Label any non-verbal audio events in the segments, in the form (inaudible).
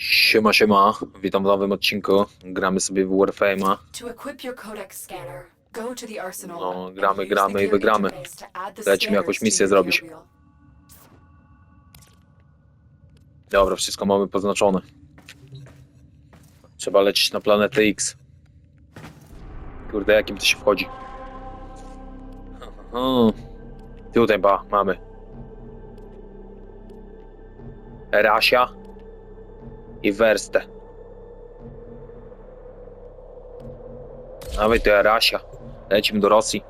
Siema, siema. Witam w nowym odcinku. Gramy sobie w arsenal. No, gramy, gramy i wygramy. Lecimy scanners jakąś misję zrobić. Dobra, wszystko mamy poznaczone. Trzeba lecieć na planetę X. Kurde, jakim to się wchodzi? Tutaj ba, mamy. Rasia i Werstę. Nawet to Rasia. Lecimy do Rosji.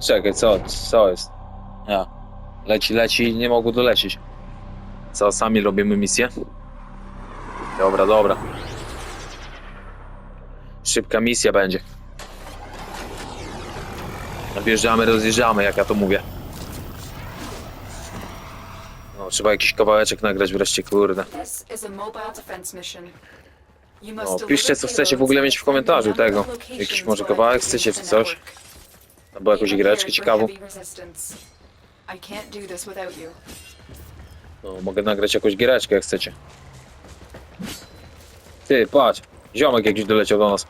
Czekaj, co, co jest? Ja. Leci, leci, nie mogło dolecieć. Co, sami robimy misję? Dobra, dobra. Szybka misja będzie. Wjeżdżamy, rozjeżdżamy, jak ja to mówię. No, trzeba jakiś kawałeczek nagrać wreszcie, kurde. This is a mobile defense mission. You must No, deliver piszcie, co chcecie w ogóle mieć w komentarzu tego. Jakiś może kawałek chcecie, czy coś? Albo jakąś greczkę ciekawą. I can't do this without you. No, mogę nagrać jakąś giereczkę, jak chcecie. Ty, patrz. Ziomek jakiś doleciał do nas.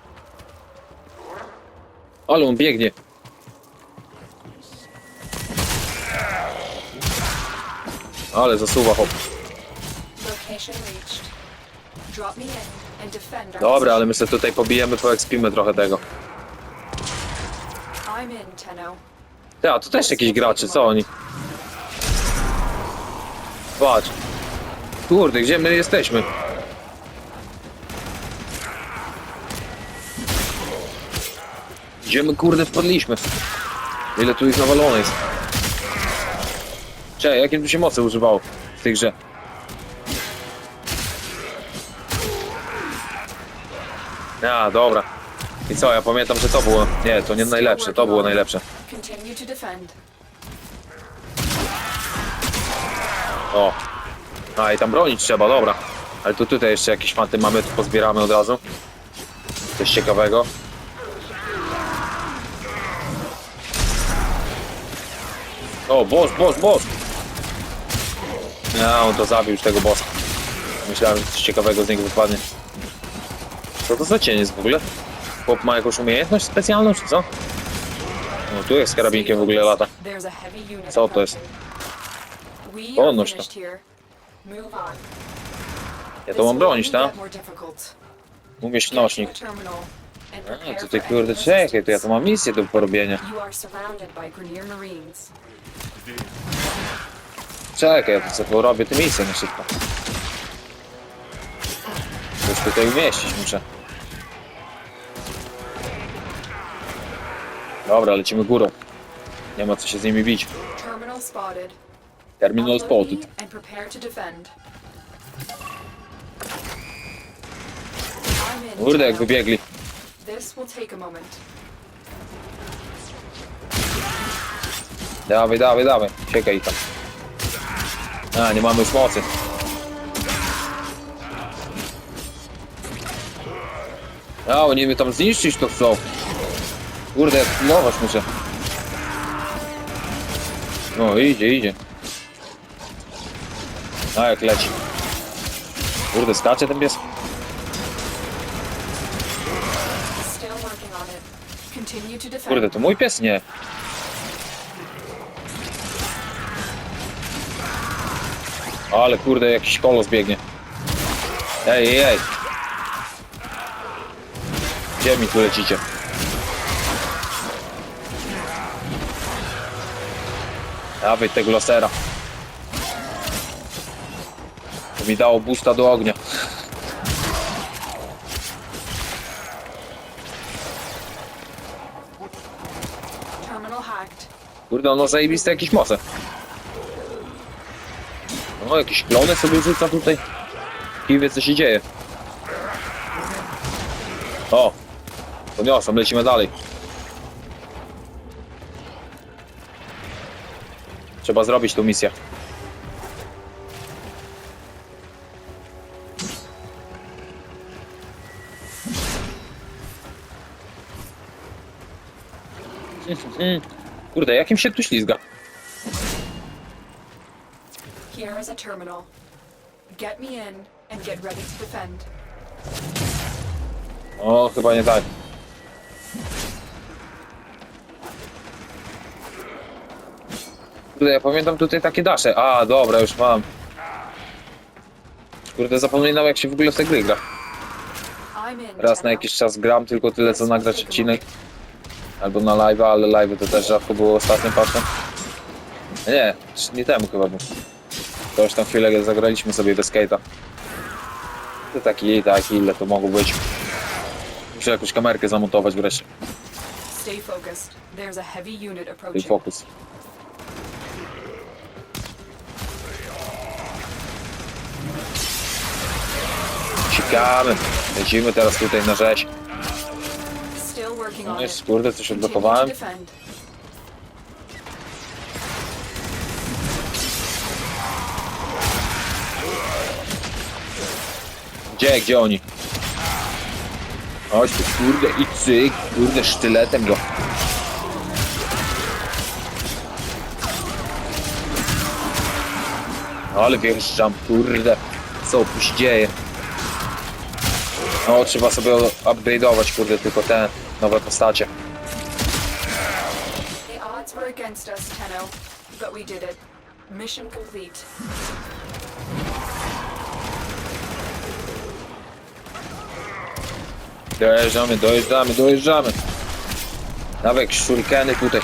Ale on biegnie. Ale zasuwa hop. Dobra, ale my sobie tutaj pobijemy, poekspimy trochę tego. I'm in, Tenno. Ty, a to też jakiś gracze, co oni? Patrz. Kurde, gdzie my jesteśmy? Gdzie my kurde wpadliśmy? Ile tu ich nawalone jest? Czekaj, jakim tu się mocy używało w tej grze? A, dobra. I co, ja pamiętam, że to było... Nie, to nie najlepsze, to było najlepsze. Continue to defend. O. A i tam bronić trzeba, dobra. Ale tu tutaj jeszcze jakieś fanty mamy, to pozbieramy od razu. Coś ciekawego. O, boss, boss, boss! No, on to zabił już tego bossa. Myślałem, że coś ciekawego z niego wypadnie. Co to za cień jest w ogóle? Chłop ma jakąś umiejętność specjalną, czy co? No tu jest z karabinkiem w ogóle lata. Co to jest? Podnoś to. Ja to mam bronić, tak? Umieść nośnik. A, tutaj kurde, czekaj, to ja tu mam misję do porobienia. Czekaj, ja sobie porobię tę misję na szybko. Już tutaj umieścić muszę. Dobra, lecimy górą. Nie ma co się z nimi bić. Terminal spotted. Terminal spotted. and prepare to defend. Kurde, jak wybiegli. This will take a moment. Dawaj, dawaj, dawaj. Siekaj tam. A, nie mamy już mocy. A, oni mnie tam zniszczyć to chcą. Kurde, pilnować muszę. No, idzie, idzie. A, jak leci. Kurde, skacze ten pies. Kurde, to mój pies? Nie. Ale kurde, jakiś kolos biegnie. Ej, ej, ej. Gdzie mi tu lecicie? Dawaj tego lasera. To mi dało boosta do ognia. Kurde, on ma zajebiste jakieś moce. O, jakieś klony sobie rzuca tutaj. I wie co się dzieje. O! Podniosłem, lecimy dalej. Trzeba zrobić tą misję. (laughs) Kurde, jakim się tu ślizga? A terminal. Get me in and get ready to defend. O, chyba nie tak. Kurde, ja pamiętam tutaj takie dasze. A, dobra, już mam. Kurde, zapominam jak się w ogóle w te gry gra. Raz na jakiś czas gram tylko tyle co nagrać odcinek. Albo na live, ale live to też rzadko było ostatnio patrzę. Nie, dni temu chyba był. To już tam chwilę zagraliśmy sobie bez skate'a. To taki, taki, ile to mogło być. Muszę jakąś kamerkę zamontować wreszcie. Stay focused. There's a heavy unit Tej approaching. fokus. Ciekawe. Lecimy teraz tutaj na rzeź. Still working No on jest, kurde, coś Continue to odblokowałem. defend. Gdzie, gdzie oni? Chodź tu, kurde, i cyk, kurde, sztyletem go. Ale wjeżdżam, kurde, co tu się dzieje? No, trzeba sobie upgrade'ować, kurde, tylko te nowe postacie. The odds Tenno, but we. Mission complete. Dojeżdżamy, dojeżdżamy, dojeżdżamy. Nawet shurikeny tutaj.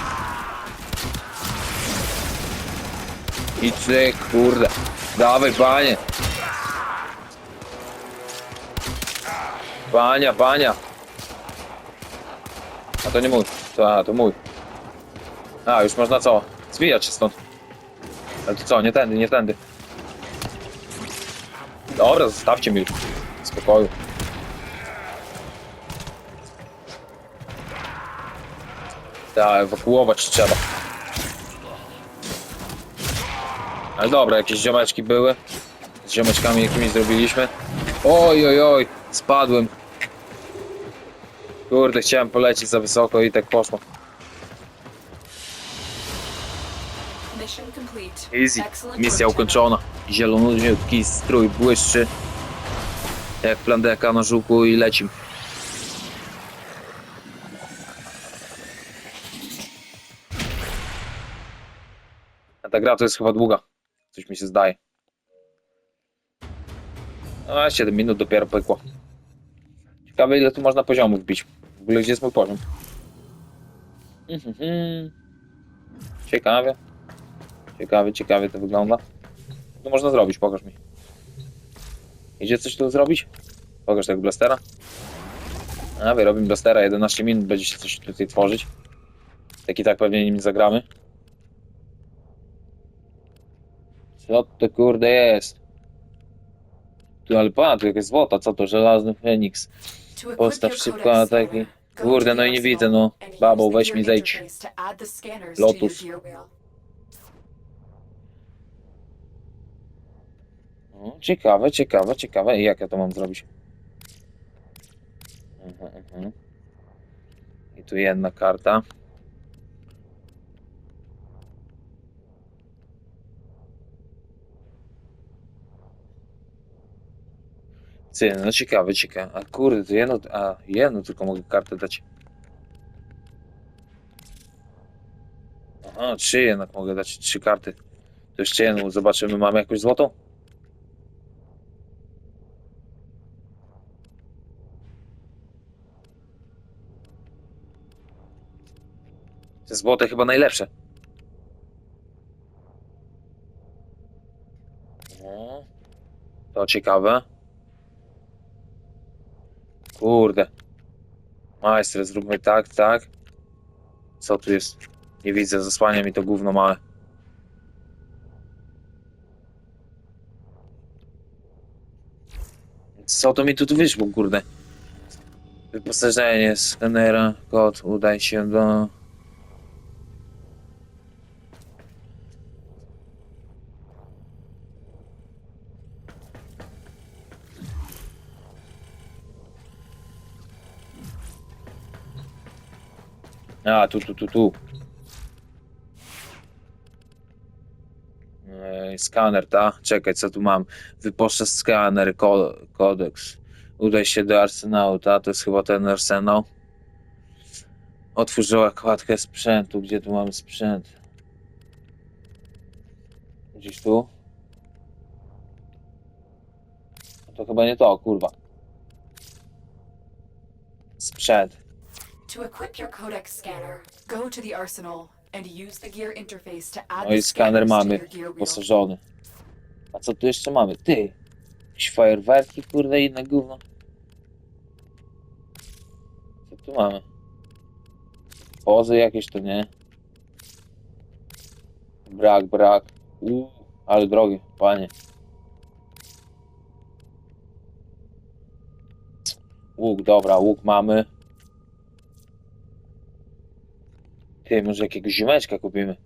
I cyk, kurde. Dawaj, panie. Pania, pania. A to nie mój. To, a, to mój. A, już można co? Zwijać się stąd. Ale to co? Nie tędy, nie tędy. Dobra, zostawcie mi już. Spokoju. Tak, ewakuować trzeba. Ale dobra, jakieś ziomeczki były. Z ziomeczkami jakimi zrobiliśmy. Oj, oj, oj, spadłem. Kurde, chciałem polecieć za wysoko i tak poszło. Easy, misja ukończona. Zieloniutki strój błyszczy. Jak plandeka na żuku i lecim. Ta gra to jest chyba długa. Coś mi się zdaje. A 7 minut dopiero pykło. Ciekawe ile tu można poziomów wbić. W ogóle gdzie jest mój poziom? Mhm. Ciekawe. Ciekawie, ciekawie to wygląda. To można zrobić, pokaż mi. Idzie coś tu zrobić? Pokaż tego blastera. A, wyrobimy blastera, 11 minut będzie się coś tutaj tworzyć. Tak i tak pewnie nim zagramy. Co to kurde jest? Tu ale pan, tu jakieś złota, co to? Żelazny Feniks. Postaw szybko scanner, go Kurde, no i nie widzę, no. Babo, weź mi zejdź. Lotus. gear wheel. O, ciekawe, ciekawe, ciekawe. I jak ja to mam zrobić? Mhm, mhm. I tu jedna karta. Ty, no ciekawe, ciekawe. A kurde, to jedno, a jedno tylko mogę kartę dać. Aha, trzy jednak mogę dać, trzy karty. To jeszcze jedną, zobaczymy, mamy jakąś złotą? Te złote chyba najlepsze. O, to ciekawe. Kurde. Majster, zróbmy tak, tak. Co tu jest? Nie widzę, zasłania mi to gówno małe. Co to mi tu, tu wyszło, kurde? Wyposażenie skanera, kod, udaj się do... A, tu, tu, tu, tu. Eee, Skaner, ta? Czekaj, co tu mam? Wyposaż skaner, ko kodeks. Udaj się do arsenału, ta? To jest chyba ten arsenał. Otwórz kładkę sprzętu. Gdzie tu mamy sprzęt? Gdzieś tu? To chyba nie to, kurwa. Sprzęt. To equip your codex scanner, go to the arsenal and use the gear interface to add No i skaner scanners to mamy your gear wheel. wyposażony. A co tu jeszcze mamy? Ty! Jakieś fajerwerki, kurde, inne gówno. Co tu mamy? Pozy jakieś to nie. Brak, brak. Uuu, ale drogie, panie. Łuk, dobra, łuk mamy. Ty, może jakiegoś ziomeczka kupimy?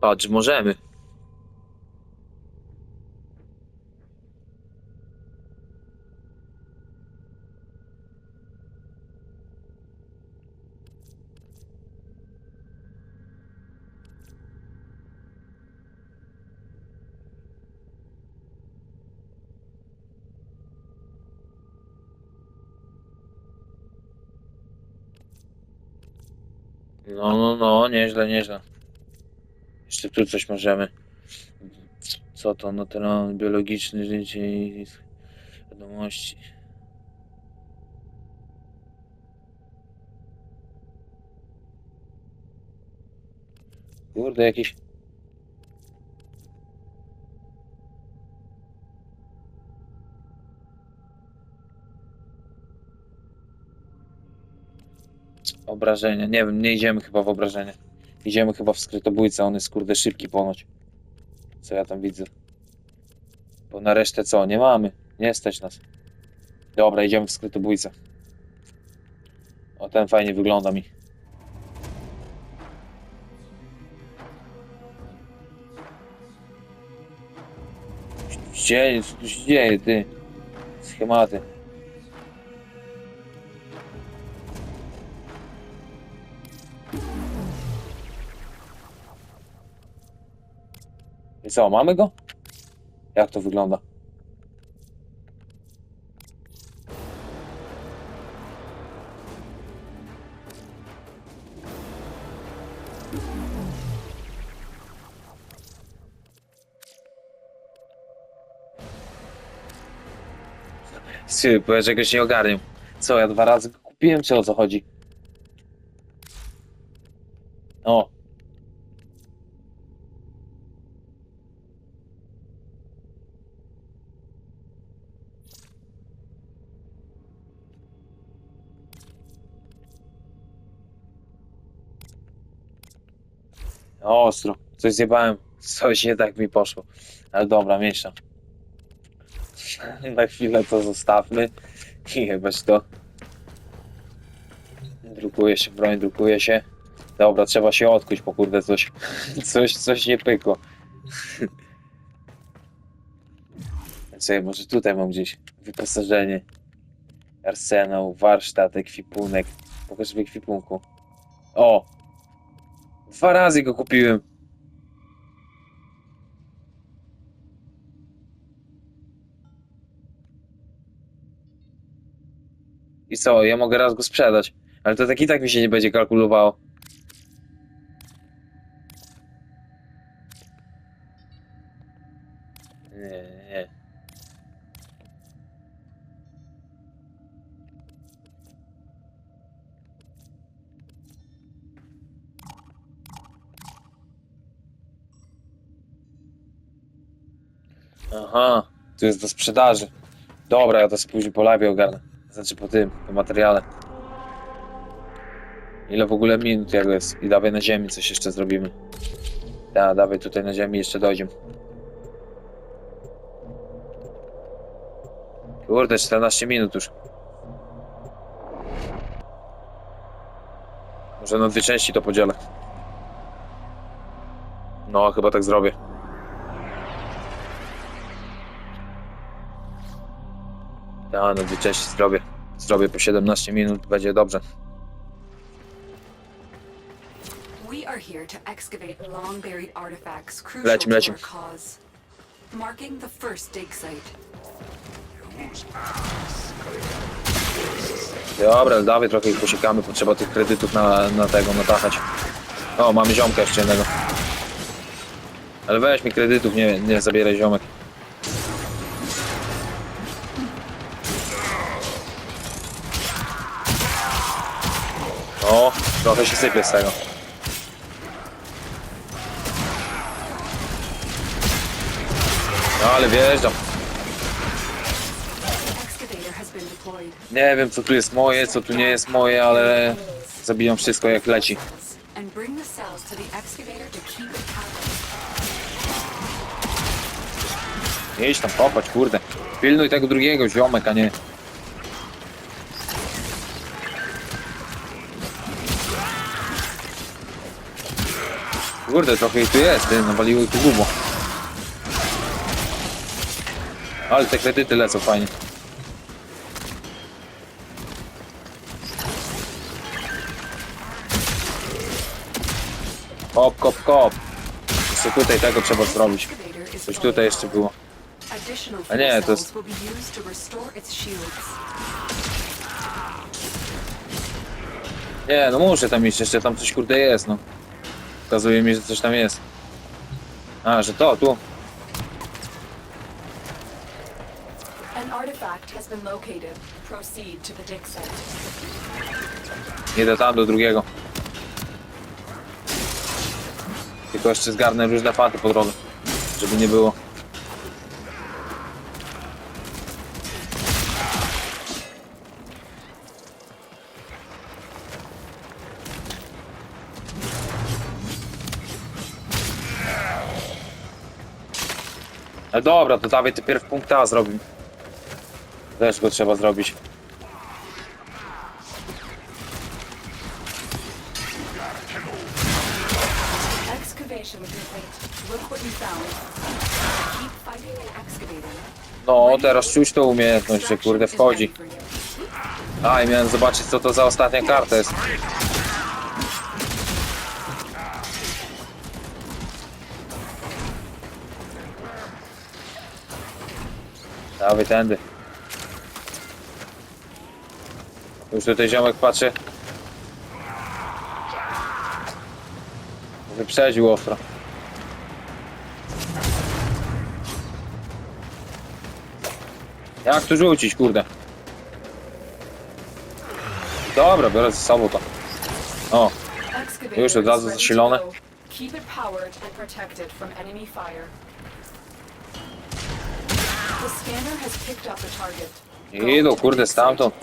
Patrz, możemy. No, no, no, nieźle, nieźle. Jeszcze tu coś możemy. Co to? Naturalny, biologiczny, życie i wiadomości. Kurde, jakieś... Obrażenia. Nie wiem, nie idziemy chyba w obrażenie. Idziemy chyba w skrytobójcę, on jest kurde szybki ponoć. Co ja tam widzę. Bo na resztę co? Nie mamy. Nie stać nas. Dobra, idziemy w skrytobójcę. O, ten fajnie wygląda mi. Gdzie, dzieje, ty? Schematy. I co, mamy go? Jak to wygląda? Sy, bo ja czegoś nie ogarniam. Co, ja dwa razy kupiłem, czy o co chodzi? O, Ostro. Coś zjebałem. Coś nie tak mi poszło. Ale dobra, mniejsza. (laughs) Na chwilę to zostawmy. I jebać to. Drukuje się broń, drukuje się. Dobra, trzeba się odkuć, po kurde coś. (laughs) Coś, coś nie pykło. (laughs) Co, może tutaj mam gdzieś wyposażenie. Arsenał, warsztat, ekwipunek. Pokaż w ekwipunku. O! Dwa razy go kupiłem. I co, ja mogę raz go sprzedać. Ale to tak i tak mi się nie będzie kalkulowało. Nie, nie, Aha, tu jest do sprzedaży. Dobra, ja to sobie później po live ogarnę. Znaczy po tym, po materiale. Ile w ogóle minut jego jest? I dawaj na ziemi coś jeszcze zrobimy. Da, dawaj tutaj na ziemi jeszcze dojdziemy. Kurde, 14 minut już. Może na dwie części to podzielę. No, chyba tak zrobię. Ja dwie części zrobię. Zrobię po 17 minut, będzie dobrze. We are here to excavate long-buried artifacts crucial Lecim, to lecim. our cause. Marking the first dig site. Dobra, dawaj trochę ich posiekamy, potrzeba tych kredytów na, na tego, natachać. O, mamy ziomka jeszcze jednego. Ale weź mi kredytów, nie, nie zabieraj ziomek. O, trochę się sypie z tego. No ale wjeżdżam. Nie wiem co tu jest moje, co tu nie jest moje, ale zabijam wszystko jak leci. Idź tam kopać, kurde. Pilnuj tego drugiego ziomek, a nie. Kurde, trochę ich tu jest, ty, nawaliło ich tu gubo. Ale te kredyty lecą fajnie. Kop, kop, kop. Jeszcze tutaj tego trzeba zrobić. Coś tutaj jeszcze było. A nie, to jest-. Nie, no muszę tam iść, jeszcze tam coś kurde jest, no. Pokazuje mi, że coś tam jest. A, że to, tu. An artifact has been located. Proceed to the dig site. Idę tam do drugiego. Tylko jeszcze zgarnę różne faty po drodze, żeby nie było. Dobra, to dawaj ty pierw punkt A zrobimy. Też go trzeba zrobić. Excavation complete. Look what you found. Keep fighting and excavating. No, teraz czuć tą umiejętność, że kurde wchodzi. A, i miałem zobaczyć co to za ostatnia karta jest. Dawaj tędy. Już tutaj ziomek patrzy. Wyprzedził ostro. Jak tu rzucić, kurde? Dobra, biorę ze sobą to. O, Już od razu zasilone. Keep it powered and protected from enemy fire. The scanner to kurde, stamtąd.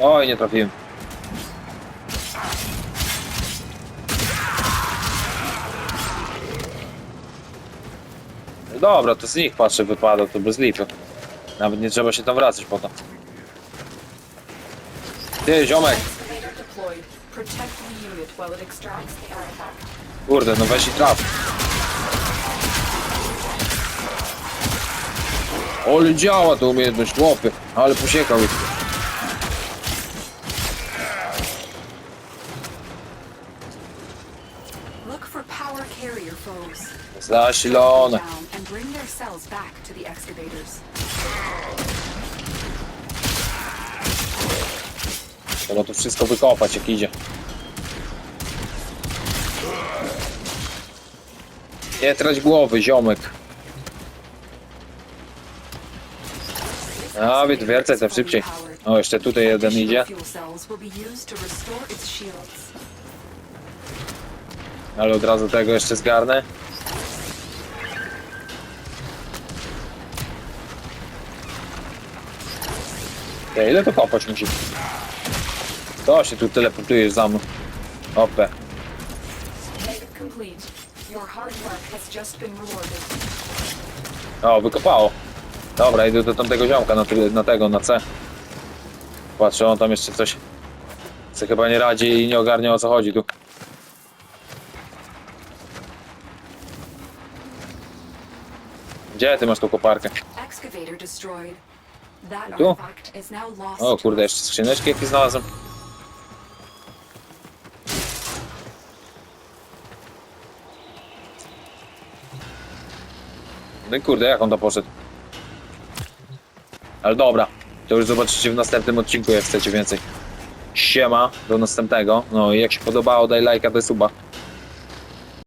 Oj, nie trafiłem. No Dobra, to z nich patrzę wypada, to bez lipy. Nawet nie trzeba się tam wracać potem. Ty, ziomek! Protect the unit while it extracts the artifact. Kurde, no weź i traf. Ale działa to umiejętność, chłopy. Ale posiekał ich. Look for power carrier foes. Zasilone. Down and bring their cells back to the excavators. Trzeba tu wszystko wykopać jak idzie. Nie trać głowy, ziomek. Nawet wiercę te szybciej. O, jeszcze tutaj jeden idzie. To. Ale od razu tego jeszcze zgarnę. Ile to kopać musi? To się tu teleportujesz za mną. Opę. O, wykopało. Dobra, idę do tamtego ziomka na, na tego, na C. Patrzę, on tam jeszcze coś co chyba nie radzi i nie ogarnia o co chodzi tu. Gdzie ty masz tą koparkę? Tu? O kurde, jeszcze skrzyneczki jakieś znalazłem. No kurde, jak on to poszedł? Ale dobra, to już zobaczycie w następnym odcinku, jak chcecie więcej. Siema, do następnego. No i jak się podobało, daj lajka, daj suba.